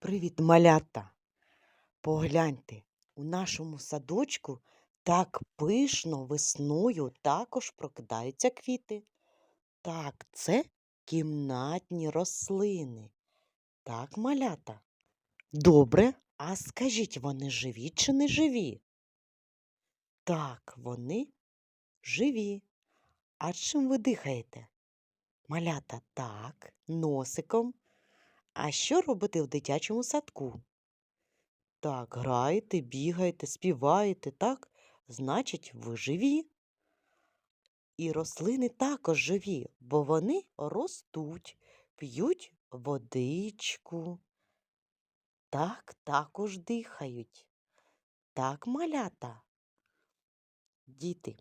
Привіт, малята! Погляньте, у нашому садочку так пишно весною також прокидаються квіти. Так, це кімнатні рослини. Так, малята. Добре, а скажіть, вони живі чи не живі? Так, вони живі. А чим ви дихаєте? Малята, так, носиком. А що робите в дитячому садку? Так, граєте, бігаєте, співаєте, так? Значить, ви живі. І рослини також живі, бо вони ростуть, п'ють водичку. Так, також дихають. Так, малята. Діти,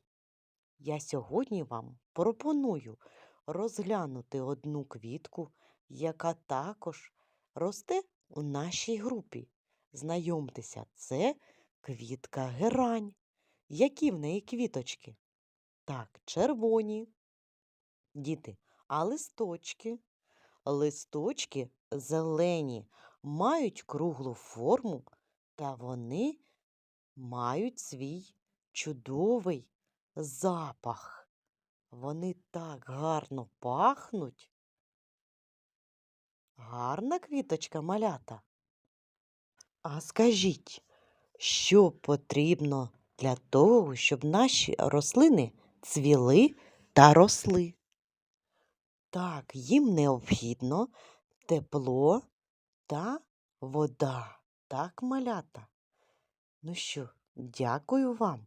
я сьогодні вам пропоную розглянути одну квітку, яка також росте у нашій групі. Знайомтеся, це квітка герань. Які в неї квіточки? Так, червоні. Діти, а листочки? Листочки зелені, мають круглу форму, та вони мають свій чудовий запах. Вони так гарно пахнуть. Гарна квіточка малята. А скажіть, що потрібно для того, щоб наші рослини цвіли та росли? Так, їм необхідно тепло та вода. Так, малята. Ну що, дякую вам